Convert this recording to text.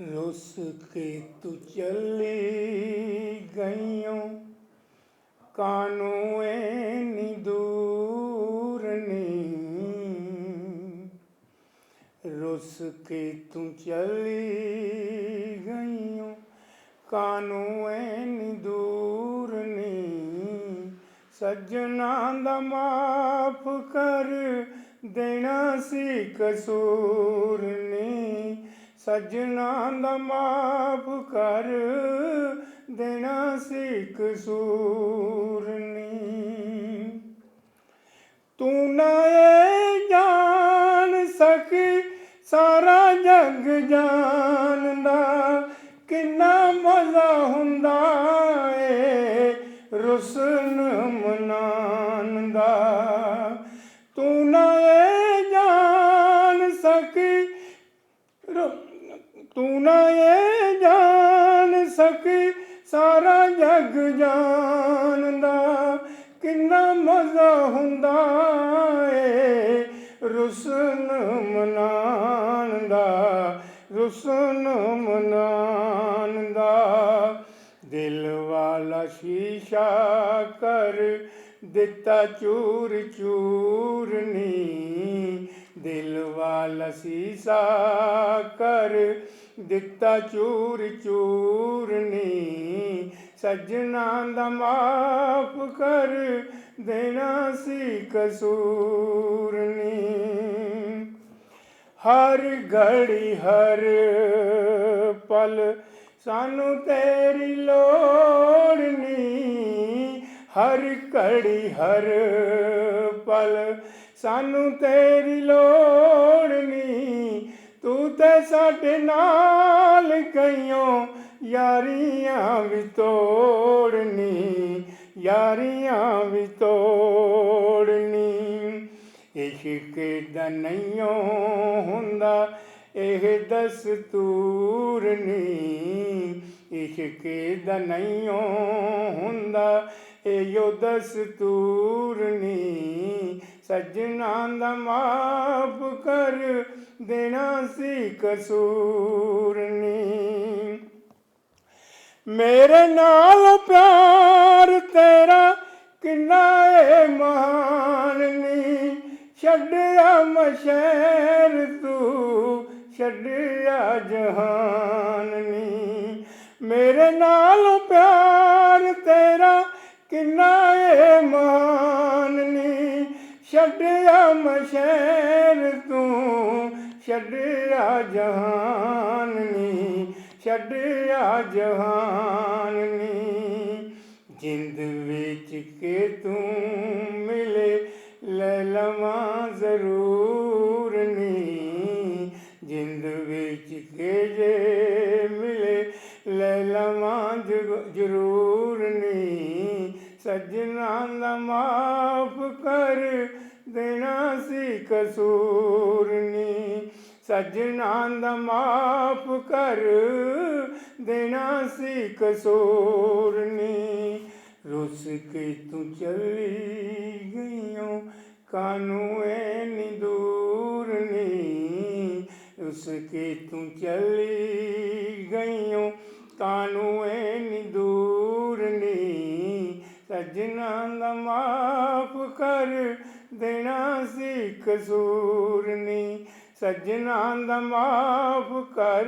ਰੁੱਸ ਕੇ ਤੂੰ ਚੱਲੀ ਗਈਓ। ਕਾਨੂੰ ਐਨੀ ਦੂਰ ਨੀ। ਰੁੱਸ ਕੇ ਤੂੰ ਚੱਲੀ ਗਈਓ। ਕਾਨੂੰ ਐਨੀ ਦੂਰ ਨੀ। ਸੱਜਣਾ ਦਾ ਮਾਫ ਕਰ ਦੇਣਾ ਸੀ ਕਸੂਰ ਨੀ। ਸੱਜਣਾ ਦਾ ਮਾਪ ਕਰ ਦੇਣਾ ਸੀ ਕਸੂਰ ਨੀ। ਤੂੰ ਨਾ ਇਹ ਜਾਣ ਸਕੀ, ਸਾਰਾ ਜੱਗ ਜਾਣਦਾ। ਕਿੰਨਾ ਮਜ਼ਾ ਹੁੰਦਾ ਏ ਰੁਸਨ ਮਨਾਉਣ ਤੂੰ ਨਾ ਇਹ ਜਾਣ ਸਕੀ, ਸਾਰਾ ਜੱਗ ਜਾਣਦਾ। ਕਿੰਨਾ ਮਜ਼ਾ ਹੁੰਦਾ ਏ ਰੁਸਨ ਮਨਾਉਣ ਦਾ ਰੁਸਨ ਮਨਾਉਣ ਦਾ ਦਿਲ ਵਾਲਾ ਸ਼ੀਸ਼ਾ ਕਰ ਦਿੱਤਾ ਚੂਰ ਚੂਰਨੀ ਦਿਲ ਵਾਲਾ ਸੀਸਾ ਕਰ ਦਿੱਤਾ ਚੂਰ ਚੂਰ ਨੀ ਸੱਜਣਾ ਦਾ ਮਾਫ ਕਰ ਦੇਣਾ ਸੀ ਕਸੂਰ ਨੀ ਹਰ ਘੜੀ, ਹਰ ਪਲ ਸਾਨੂੰ ਤੇਰੀ ਲੋੜ ਨੀ। ਹਰ ਘੜੀ ਹਰ ਪਲ ਸਾਨੂੰ ਤੇਰੀ ਲੋੜ ਨਹੀਂ। ਤੂੰ ਤੇ ਸਾਡੇ ਨਾਲ ਗਈਓ ਯਾਰੀਆਂ ਵੀ ਤੋੜਨੀ, ਯਾਰੀਆਂ ਵੀ ਤੋੜਨੀ। ਇਸ਼ਕ ਦਾ ਨਹੀਂਓ ਹੁੰਦਾ, ਇਹ ਦਸਤੂਰ ਨੀ। ਇਸ਼ਕ ਦਾ ਨਹੀਂਓ ਹੁੰਦਾ ਇਹੋ ਦਸਤੂਰ ਨੀ। ਸੱਜਣਾ ਦਾ ਮਾਫ ਕਰ ਦੇਣਾ ਸੀ ਕਸੂਰਨੀ ਮੇਰੇ ਨਾਲ ਪਿਆਰ ਤੇਰਾ ਕਿੰਨਾ ਏ ਮਹਾਨ ਨੀ। ਛੱਡਿਆ ਮਸ਼ਹਿਰ ਤੂੰ, ਛੱਡਿਆ ਜਹਾਨ ਨੀ। ਮੇਰੇ ਨਾਲ ਪਿਆਰ ਕਿੰਨਾ ਏ ਮਹਾਨ ਨੀ। ਛੱਡਿਆ ਮਸ਼ਹਿਰ ਤੂੰ, ਛੱਡਿਆ ਜਹਾਨ ਨੀ। ਛੱਡਿਆ ਜਹਾਨ ਨੀ। ਜਿੰਦ ਵਿੱਚ ਕੇ ਤੂੰ ਮਿਲੇ, ਲੈ ਲਵਾਂ ਜ਼ਰੂਰ ਨੀ। ਜਿੰਦ ਵਿੱਚ ਕੇ ਜੇ ਮਿਲੇ, ਲੈ ਲਵਾਂ ਜ਼ਰੂ- ਜ਼ਰੂਰ ਨੀ। ਸੱਜਣਾ ਦਾ ਮਾਫ ਕਰ ਦੇਣਾ ਸੀ ਕਸੂਰ ਨੀ। ਸੱਜਣਾ ਦਾ ਮਾਫ ਕਰ ਦੇਣਾ ਸੀ ਕਸੂਰ ਨੀ। ਰੁੱਸ ਕੇ ਤੂੰ ਚੱਲੀ ਗਈਓ ਕਾਨੂੰ ਐਨੀ ਦੂਰ ਨੀ? ਰੁੱਸ ਕੇ ਤੂੰ ਚੱਲੀ ਦੇਣਾ ਸੀ ਕਸੂਰ ਨੀ। ਸੱਜਣਾ ਦਾ ਮਾਫ ਕਰ